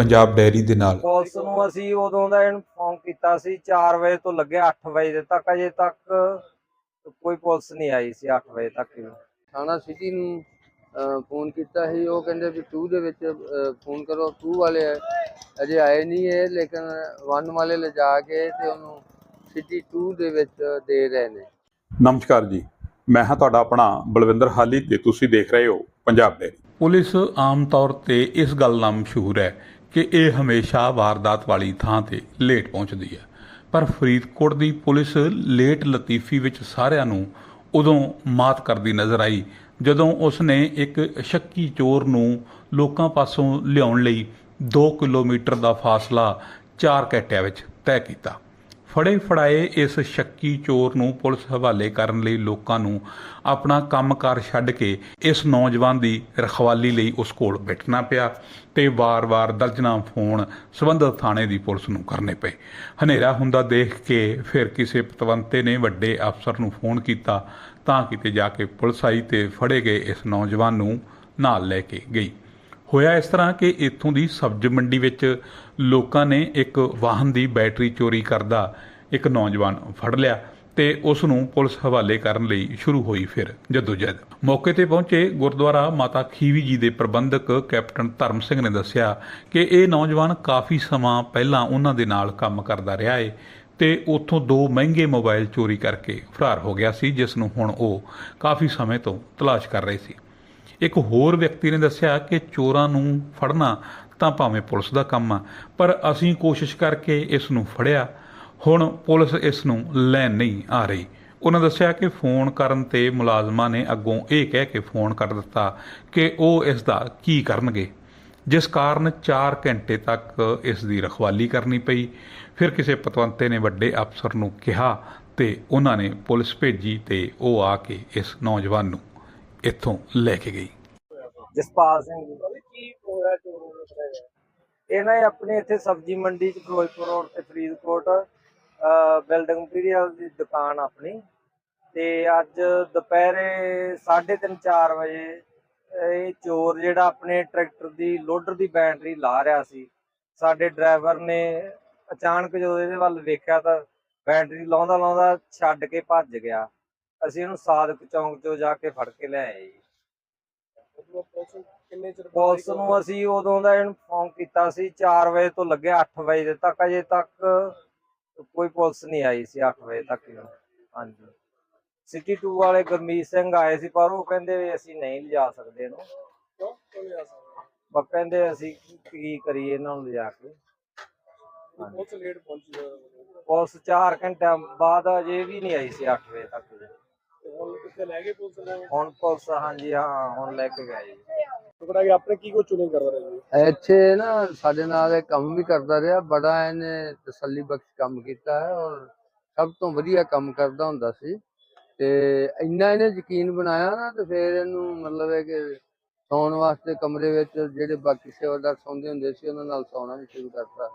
Punjab dairy ਦੇ ਨਾਲ? Police ਨੂੰ ਅਸੀਂ ਉਦੋਂ ਦਾ ਇਨਫੋਰਮ ਕੀਤਾ ਸੀ 4 ਵਜੇ ਤੋਂ ਲੱਗੇ 8 ਵਜੇ ਦੇ ਤੱਕ ਅਜੇ ਤੱਕ ਕੋਈ ਪੁਲਿਸ ਨਹੀਂ ਆਈ ਸੀ 8 ਵਜੇ ਤੱਕ ਵੀ। ਥਾਣਾ ਸਿਟੀ ਨੂੰ ਫੋਨ ਕੀਤਾ ਸੀ। ਉਹ ਕਹਿੰਦੇ ਵੀ 2 ਦੇ ਵਿੱਚ ਫੋਨ ਕਰੋ 2 ਵਾਲੇ ਅਜੇ ਆਏ ਨਹੀਂ ਹੈ ਲੇਕਿਨ 1 ਵਾਲੇ ਲਿਜਾ ਕੇ ਤੇ ਉਹਨੂੰ ਸਿਟੀ 2 ਦੇ ਵਿੱਚ ਦੇ ਰਹੇ ਨੇ। ਨਮਸਕਾਰ ਜੀ। ਮੈਂ ਹਾਂ ਤੁਹਾਡਾ ਆਪਣਾ ਬਲਵਿੰਦਰ ਹਾਲੀ ਤੇ ਤੁਸੀਂ ਦੇਖ ਰਹੇ ਹੋ ਪੰਜਾਬ ਡੈਰੀ। ਪੁਲਿਸ ਆਮ ਤੌਰ ਤੇ ਇਸ ਗੱਲ ਨਾਲ ਮਸ਼ਹੂਰ ਹੈ ਕਿ ਇਹ ਹਮੇਸ਼ਾ ਵਾਰਦਾਤ ਵਾਲੀ ਥਾਂ ਤੇ ਲੇਟ ਪਹੁੰਚਦੀ ਹੈ। ਪਰ ਫਰੀਦਕੋਟ ਦੀ ਪੁਲਿਸ ਲੇਟ ਲਤੀਫੀ ਵਿੱਚ ਸਾਰਿਆਂ ਨੂੰ ਉਦੋਂ ਮਾਤ ਕਰਦੀ ਨਜ਼ਰ ਆਈ, ਜਦੋਂ ਉਸ ਨੇ ਇੱਕ ਸ਼ੱਕੀ ਚੋਰ ਨੂੰ ਲੋਕਾਂ ਪਾਸੋਂ ਲਿਆਉਣ ਲਈ 2 ਕਿਲੋਮੀਟਰ ਦਾ ਫਾਸਲਾ ਚਾਰ ਘੰਟਿਆਂ ਵਿੱਚ ਤੈਅ ਕੀਤਾ। ਫੜੇ ਫੜਾਏ ਇਸ ਸ਼ੱਕੀ ਚੋਰ ਨੂੰ ਪੁਲਿਸ ਹਵਾਲੇ ਕਰਨ ਲਈ ਲੋਕਾਂ ਨੂੰ ਆਪਣਾ ਕੰਮਕਾਰ ਛੱਡ ਕੇ ਇਸ ਨੌਜਵਾਨ ਦੀ ਰਖਵਾਲੀ ਲਈ ਉਸ ਕੋਲ ਬੈਠਣਾ ਪਿਆ ਤੇ ਵਾਰ-ਵਾਰ ਦਰਜਨਾਂ ਫੋਨ ਸਬੰਧਤ ਥਾਣੇ ਦੀ ਪੁਲਿਸ ਨੂੰ ਕਰਨੇ ਪਏ। ਹਨੇਰਾ ਹੁੰਦਾ ਦੇਖ ਕੇ ਫਿਰ ਕਿਸੇ ਪਤਵੰਤੇ ਨੇ ਵੱਡੇ ਅਫਸਰ ਨੂੰ ਫੋਨ ਕੀਤਾ ਤਾਂ ਕਿਤੇ ਜਾ ਕੇ ਪੁਲਿਸ ਆਈ ਤੇ ਫੜੇ ਗਏ ਇਸ ਨੌਜਵਾਨ ਨੂੰ ਨਾਲ ਲੈ ਕੇ ਗਈ। ਹੋਇਆ ਇਸ ਤਰ੍ਹਾਂ ਕਿ ਇੱਥੋਂ ਦੀ ਸਬਜ਼ ਮੰਡੀ ਵਿੱਚ ਲੋਕਾਂ ਨੇ ਇੱਕ ਵਾਹਨ ਦੀ ਬੈਟਰੀ ਚੋਰੀ ਕਰਦਾ ਇੱਕ ਨੌਜਵਾਨ ਫੜ ਲਿਆ ਤੇ ਉਸ ਨੂੰ ਪੁਲਿਸ ਹਵਾਲੇ ਕਰਨ ਲਈ ਸ਼ੁਰੂ ਹੋਈ ਫਿਰ ਜਦੋਜਹਿਦ। ਮੌਕੇ ਤੇ ਪਹੁੰਚੇ ਗੁਰਦੁਆਰਾ ਮਾਤਾ ਖੀਵੀ ਜੀ ਦੇ ਪ੍ਰਬੰਧਕ ਕੈਪਟਨ ਧਰਮ ਸਿੰਘ ਨੇ ਦੱਸਿਆ ਕਿ ਇਹ ਨੌਜਵਾਨ ਕਾਫੀ ਸਮਾਂ ਪਹਿਲਾਂ ਉਹਨਾਂ ਦੇ ਨਾਲ ਕੰਮ ਕਰਦਾ ਰਿਹਾ ਏ ਤੇ ਉੱਥੋਂ ਦੋ ਮਹਿੰਗੇ ਮੋਬਾਈਲ ਚੋਰੀ ਕਰਕੇ ਫਰਾਰ ਹੋ ਗਿਆ ਸੀ, ਜਿਸ ਨੂੰ ਹੁਣ ਉਹ ਕਾਫੀ ਸਮੇਂ ਤੋਂ ਤਲਾਸ਼ ਕਰ ਰਹੇ ਸੀ। ਇੱਕ ਹੋਰ ਵਿਅਕਤੀ ਨੇ ਦੱਸਿਆ ਕਿ ਚੋਰਾਂ ਨੂੰ ਫੜਨਾ ਤਾਂ ਭਾਵੇਂ ਪੁਲਿਸ ਦਾ ਕੰਮ ਆ, ਪਰ ਅਸੀਂ ਕੋਸ਼ਿਸ਼ ਕਰਕੇ ਇਸ ਨੂੰ ਫੜਿਆ ਹੁਣ ਪੁਲਿਸ ਇਸ ਨੂੰ ਲੈਣ ਨਹੀਂ ਆ ਰਹੀ। ਉਹਨਾਂ ਦੱਸਿਆ ਕਿ ਫੋਨ ਕਰਨ ਤੇ ਮੁਲਾਜ਼ਮਾਂ ਨੇ ਅੱਗੋਂ ਇਹ ਕਹਿ ਕੇ ਫੋਨ ਕਰ ਦਿੱਤਾ ਕਿ ਉਹ ਇਸ ਦਾ ਕੀ ਕਰਨਗੇ। ਜਿਸ ਕਾਰਨ 4 ਘੰਟੇ ਤੱਕ ਇਸ ਦੀ ਰਖਵਾਲੀ ਕਰਨੀ ਪਈ। ਫਿਰ ਕਿਸੇ ਪਤਵੰਤੇ ਨੇ ਵੱਡੇ ਅਫਸਰ ਨੂੰ ਕਿਹਾ ਤੇ ਉਹਨਾਂ ਨੇ ਪੁਲਿਸ ਭੇਜੀ ਤੇ ਉਹ ਆ ਕੇ ਇਸ ਨੌਜਵਾਨ ਨੂੰ ਇੱਥੋਂ ਲੈ ਕੇ ਗਈ। ਜਸਪਾਲ ਸਿੰਘ ਜੀ। ਇਹ ਨਾ ਆਪਣੇ ਇੱਥੇ ਸਬਜ਼ੀ ਮੰਡੀ ਚ ਫਿਰੋਜ਼ਪੁਰ ਰੋਡ ਤੇ ਫਰੀਦਕੋਟ ਬਿਲਡਿੰਗ ਮਟੀਰੀਅਲ ਦੀ ਦੁਕਾਨ ਆਪਣੀ। ਤੇ ਅੱਜ ਦੁਪਹਿਰੇ 3:30 4 ਵਜੇ ਇਹ ਚੋਰ ਜਿਹੜਾ ਆਪਣੇ ਟਰੈਕਟਰ ਦੀ ਲੋਡਰ ਦੀ ਬੈਟਰੀ ਲਾ ਰਿਹਾ ਸੀ, ਸਾਡੇ ਡਰਾਈਵਰ ਨੇ ਅਚਾਨਕ ਜਦੋਂ ਇਹਦੇ ਵੱਲ ਵੇਖਿਆ ਤਾਂ ਬੈਟਰੀ ਲਾਉਂਦਾ ਲਾਉਂਦਾ ਛੱਡ ਕੇ ਭੱਜ ਗਿਆ। ਅਸੀਂ ਇਹਨੂੰ ਸਾਦਕ ਚੌਂਕ ਚੋਂ ਜਾ ਕੇ ਫੜ ਕੇ ਲੈ ਆਏ। ਜੀ ਪੁਲਿਸ ਨੂੰ ਅਸੀਂ ਉਦੋਂ ਦਾ ਇਨਫੋਰਮ ਕੀਤਾ ਸੀ 4 ਵਜੇ ਤੋਂ ਲੱਗੇ 8 ਵਜੇ ਤੱਕ ਅਜੇ ਤੱਕ ਕੋਈ ਪੁਲਿਸ ਨਹੀਂ ਆਈ ਸੀ 8 ਵਜੇ ਤੱਕ। ਹਾਂਜੀ। ਸਿਟੀ 2 ਵਾਲੇ ਗੁਰਮੀਤ ਸਿੰਘ ਆਏ ਸੀ ਪਰ ਉਹ ਕਹਿੰਦੇ ਵੀ ਅਸੀਂ ਨਹੀਂ ਲਿਜਾ ਸਕਦੇ ਇਹਨੂੰ। ਬਸ ਕਹਿੰਦੇ ਅਸੀਂ ਕੀ ਕਰੀਏ ਇਹਨਾਂ ਨੂੰ ਲਿਜਾ ਕੇ। ਬਹੁਤ ਲੇਟ ਪਹੁੰਚੀ ਪੁਲਿਸ 4 ਘੰਟਿਆਂ ਬਾਅਦ ਅਜੇ ਵੀ ਨਹੀਂ ਆਈ ਸੀ 8 ਵਜੇ ਤੱਕ। ਹੁਣ ਕਿੱਥੇ ਲੈ ਗਏ ਪੁਲਿਸ ਨੇ? ਹੁਣ ਪੁਲਿਸ ਹਾਂਜੀ ਹਾਂ ਹੁਣ ਲੈ ਕੇ ਗਏ। ਜੀ ਟੁਕੜਾ ਆਪਣੇ ਕੀ ਕੋ ਚੁਣਿੰਗ ਕਰਦਾ ਰਿਹਾ ਜੀ? ਇੱਥੇ ਨਾ ਸਾਡੇ ਨਾਲ ਇਹ ਕੰਮ ਵੀ ਕਰਦਾ ਰਿਹਾ। ਬੜਾ ਇਹਨੇ ਤਸੱਲੀ ਬਖਸ਼ ਕੰਮ ਕੀਤਾ ਹੈ ਔਰ ਸਭ ਤੋਂ ਵਧੀਆ ਕੰਮ ਕਰਦਾ ਹੁੰਦਾ ਸੀ। ਤੇ ਇੰਨਾ ਇਹਨੇ ਯਕੀਨ ਬਣਾਇਆ ਨਾ ਤੇ ਫਿਰ ਇਹਨੂੰ ਮਤਲਬ ਹੈ ਕਿ ਸੌਣ ਵਾਸਤੇ ਕਮਰੇ ਵਿੱਚ ਜਿਹੜੇ ਬਾਕੀ ਸੇਵਾਦਾਰ ਸੌਂਦੇ ਹੁੰਦੇ ਸੀ, ਉਹਨਾਂ ਨਾਲ ਸੌਣਾ ਵੀ ਸ਼ੁਰੂ ਕਰਤਾ।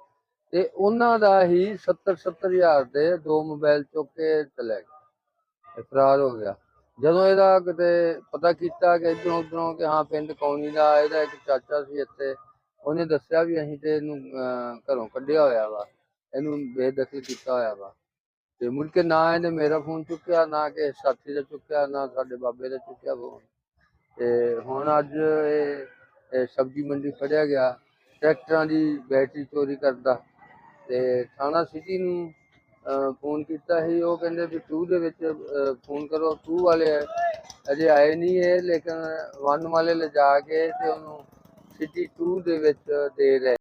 ਤੇ ਉਹਨਾਂ ਦਾ ਹੀ 70 70 ਹਜ਼ਾਰ ਦੇ ਦੋ ਮੋਬਾਈਲ ਚੁੱਕ ਕੇ ਚਲੇ ਗਏ। ਫਰਾਰ ਹੋ ਗਿਆ। ਜਦੋਂ ਇਹਦਾ ਕਿਤੇ ਪਤਾ ਕੀਤਾ ਕਿ ਇਧਰੋਂ ਉਧਰੋਂ ਕਿ ਹਾਂ ਪਿੰਡ ਕੌਣੀ ਦਾ ਇਹਦਾ ਇੱਕ ਚਾਚਾ ਸੀ ਇੱਥੇ ਉਹਨੇ ਦੱਸਿਆ ਵੀ ਅਸੀਂ ਤੇ ਇਹਨੂੰ ਅਹ, ਘਰੋਂ ਕੱਢਿਆ ਹੋਇਆ ਵਾ ਇਹਨੂੰ ਬੇਦਖਲ ਕੀਤਾ ਹੋਇਆ ਵਾ। ਤੇ ਮੁੜ ਕੇ ਨਾ ਇਹਨੇ ਮੇਰਾ ਫੋਨ ਚੁੱਕਿਆ ਨਾ ਕਿ ਸਾਥੀ ਦਾ ਚੁੱਕਿਆ ਨਾ ਸਾਡੇ ਬਾਬੇ ਦਾ ਚੁੱਕਿਆ ਫੋਨ। ਤੇ ਹੁਣ ਅੱਜ ਇਹ ਇਹ ਸਬਜ਼ੀ ਮੰਡੀ ਫੜਿਆ ਗਿਆ ਟਰੈਕਟਰਾਂ ਦੀ ਬੈਟਰੀ ਚੋਰੀ ਕਰਦਾ ਤੇ ਥਾਣਾ ਸਿਟੀ ਨੂੰ ਫੋਨ ਕੀਤਾ ਸੀ, ਉਹ ਕਹਿੰਦੇ ਵੀ 2 ਦੇ ਵਿੱਚ ਫੋਨ ਕਰੋ 2 ਵਾਲੇ ਅਜੇ ਆਏ ਨਹੀਂ ਹੈ ਲੇਕਿਨ 1 ਵਾਲੇ ਲਿਜਾ ਕੇ ਤੇ ਉਹਨੂੰ ਸਿਟੀ 2 ਦੇ ਵਿੱਚ ਦੇ ਰਹੇ।